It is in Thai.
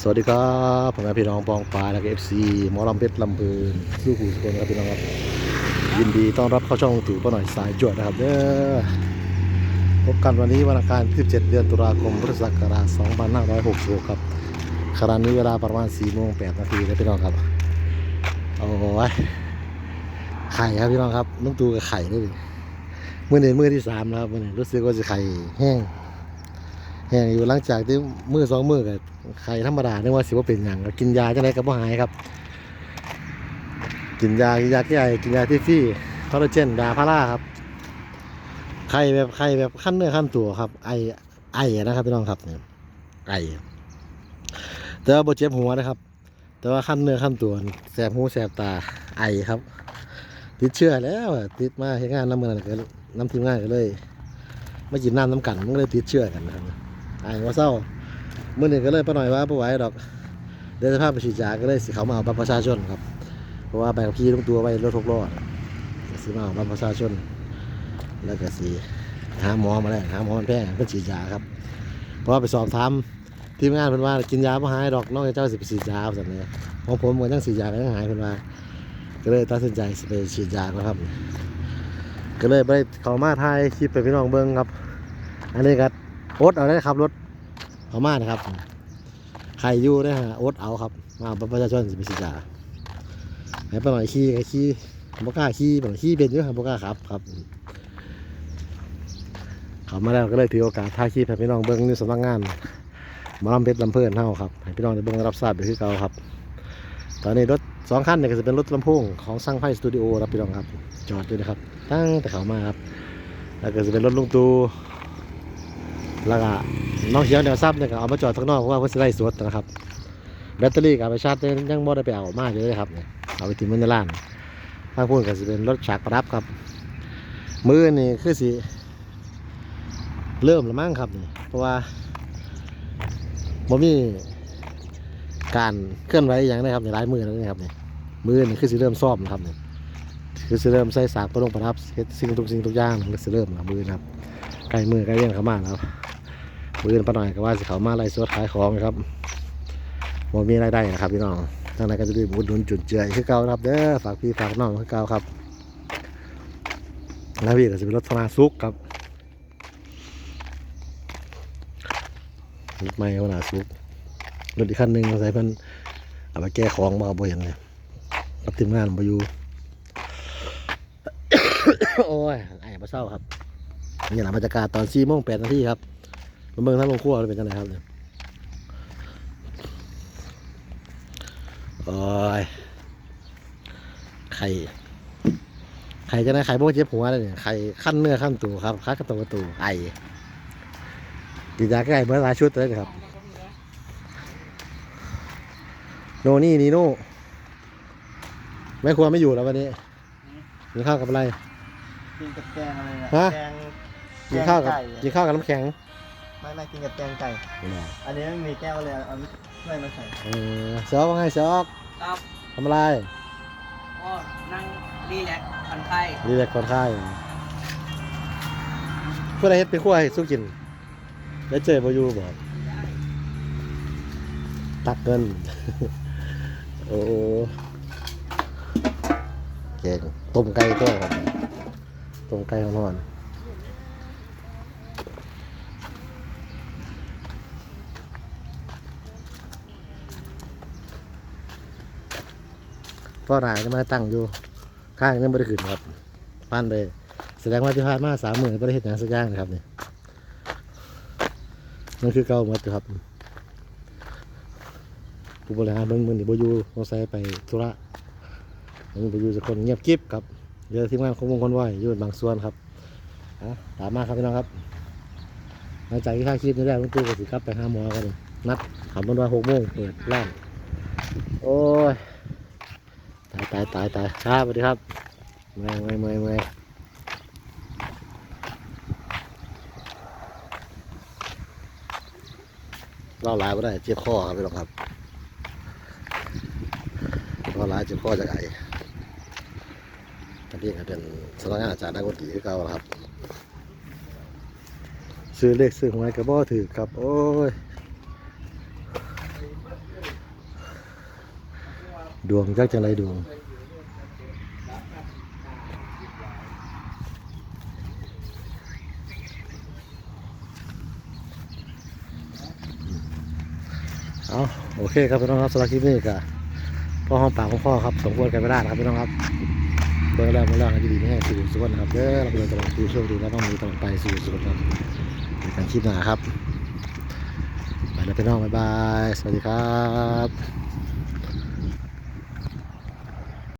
สวัสดีครับผมพี่น้องปองปลาและเอฟซีหมอลำเพชรลำพูนลูกหูสกลครับพี่น้องครับ ยินดีต้อนรับเข้าช่องตู่ป้าหน่อยสายจวดนะครับเด้อพบกันวันนี้วันอังคารที่7เดือนตุลาคมพุทธศักราช2566ครับขณะนี้เวลาประมาณ4โมง8นาทีแล้วพี่น้องครับโอ้ยไข่ครับพี่น้องครับน้องตูกับไข่ด้วยมื่อนี้มือที่สามแล้วครับมื่อนี้รู้สึกว่าจะไข่แห้ง แห้งอยู่หลังจากที่มือสองมือกับไข่ธรรมดาเนี่ยว่าสิว่าเป็นอย่างกินยาจังไรก็บ่หายครับ กินยากินยาที่ไอกินยาที่ฟี่คอลลาเจนยาพาราครับไข่แบบไข่แบบขั้นเนื้อขั้นตัวครับ ไอไอนะครับพี่น้องครับเนี่ยไอแต่ว่าบเจ็บหัวนะครับ แต่ว่าขั้นเนื้อขั้นตัวแสบหูแสบตาไอครับ ติดเชื้อแล้วติดมาเฮ็ดงานน้ำมันนก็น้ำทีมงานก็เลยมากินน้ำน้ำกันมันก็เลยติดเชื้อกันนะครับ ไอ้ว่าเศร้าเมื่อหนึ่งก็เลยป้าหน่อยว่าป้าไหวดอกเดี๋ยวจะพไปฉีดยาก็เลยสิเขามาเอาบัตรประชาชนครับ เพราะว่าใบขับขี่ต้องตัวไว้รถทุกล้อก็สิมาเอาบัตรประชาชน แล้วก็สิหาหมอมาแล้วหาหมอมันแพงเพื่อฉีดยาครับ เพราะว่าไปสอบถามทีมงานเพิ่นว่ากินยาไม่หายดอกนอกจากเจ้าสิไปฉีดยาสั่นเลยของผมก็ยังฉีดยาก็ยังหายเพิ่นว่าก็เลยตัดสินใจไปฉีดยาแล้วครับ ก็เลยไปเขามาถ่ายคลิปไปพี่น้องเบิ้งครับ อันนี้ก็ โอ๊ตเอาได้ครับรถเขามานะครับใครอยู่ได้ฮะโอ๊ตเอาครับ มาบัตรประชาชนสิบสิจาให้ไปหน่อยขี่ก็ขี่บกล้าขี่ไปหน่อยขี่เป็นอยู่ครับบกล้าขับครับเขามาแล้วก็เลยถือโอกาสถ่ายคลิปให้พี่น้องเบิ้งในสำนักงานมอลำเพชรลำเพลินเท่าครับให้พี่น้องได้เบิ้งรับทราบไปคือเก่าครับ ตอนนี้รถสองคันเนี่ยก็จะเป็นรถลำโพงของสร้างไพ่สตูดิโอครับพี่น้องครับ จอดอยู่นะครับ ตั้งแต่เขามาครับแล้วก็จะเป็นรถลุงตู แล้วก็น้องเขียวแนวซับเนี่ยก็เอามาจอดข้างนอกเพราะว่าเพื่อจะได้สวดนะครับ แบตเตอรี่กับไปชาร์จยังบ่ได้ไปเอามาอยู่เลยครับเนี่ยเอาไปทิ้งไว้ในร้านทาพูดก็จะเป็นรถฉากประดับครับ มือนี่คือสิเริ่มล้วมั้งครับนี่เพราะว่าบ่มีการเคลื่อนไหวอย่างนี้ครับในหลายมือแล้วนี่ครับนี่มือนี่คือสิเริ่มซ่อมครับนี่คือสิเริ่มใส่สากประดงประทับเฮ็ดสิ่งทุกสิ่งทุกอย่างก็สิเริ่มล้วมือนะครับ ใกล้มือใกล้เลี้ยงเขามาแล้วมือปะหน่อยก็ว่าสิเขามาไล่สวดขายของครับบ่มีรายได้นะครับพี่น้องทางนั้นก็จะได้บุญหนุนจุนเจือคือเก่านะครับเด้อฝากพี่ฝากน้องคือเก่าครับแล้วพี่ก็จะเป็นรถสนาซุกครับรถไม่ขนาซุกรถอีกคันหนึ่งใส่เพิ่นเอาไปแก้ของมาเอาบ่เห็นเลยรับทีมงานมาอยู่ โอ้ยไอ้มาเศร้าครับ นี่แหละบรรยากาศตอน4โมง8นาทีครับมาเมืองทั้งลงครัวเป็นจังไงครับเนี่ยโอ้ยไข่ไข่จะได้ไข่พวกเจ็บหัวเลยเนี่ยไข่ขั้นเนื้อขั้นตัวครับคัดกระตัวกระตูไอดีจากไก่เมื่อหลายชุดเลยครับ โนนี่นีโน่ไม่ควรไม่อยู่แล้ววันนี้กินข้าวกับอะไรกินกับแกงอะไรนะฮะแกง กินข้าวกับแกงไก่ กินข้าวกับน้ำแข็งไม่ไม่กินกับแกงไก่ อันนี้ไม่มีแก้วเลยเอาถ้วยมาใส่เออซอกว่าไงซอกครับทำอะไรก็นั่งรีแลกซ์ผ่อนคลายรีแลกซ์คนไข้เพื่ออะไรเฮ็ดเป็นขั้วให้สู้กินแล้วเจอบอยูบอกตักเงิน โอ้เก่งต้มไก่ตัวครับต้มไก่ของนอ นพ่อหนาจะมาตั้งอยู่ข้างยังไม่ได้ขึ้นครับพันเลยแสดงว่าที่ผ่านมาสามหมื่นไม่ได้เห็นงานสักอย่างนะครับนี่นั่นคือเก่าหมดครับผู้บริหารเมืองเมืองนี่บอยูมไซไปธุระมันบอยูจะคนเงียบกิ๊บครับเดี๋ยวทีมงานคงวงคนไหวอยู่บางส่วนครับอะตามมาครับพี่น้องครับหลังจากที่ท่าคลิปนี้ได้ลุงตู่ก็สิครับไปห้าหมอกันนัดขับรถว่าหกโมงเปิดร้านโอ้ย ตายตายตายครับสวัสดีครับเมื่อยเมื่อยเมื่อยเมื่อยเล่าหลายไม่ได้เจ็บคอครับพี่น้องครับเล่าหลายเจ็บคอจากไอตอนนี้ก็เป็นสำนักงานอาจารย์นักดนตรีเก่าแล้วครับ ซื้อเลขซื้อหวยกระบอกถือครับ โอ้ยดวงจักจังไรดวง เอาโอเคครับพี่น้องครับสำหรับคลิปนี้ก็พ่อห้องปากของพ่อครับสมควรกันไม่ได้นะครับพี่น้องครับเบอร์แรกเบอร์แรกนะจะดีไม่ให้สู่สุขนะครับเด้อเราเป็นตลอดสู่โชคดีและต้องมีตลอดไปสู่สุขครับในการคลิปหน้าครับไปแล้วพี่น้องบ๊ายบาย สวัสดีครับ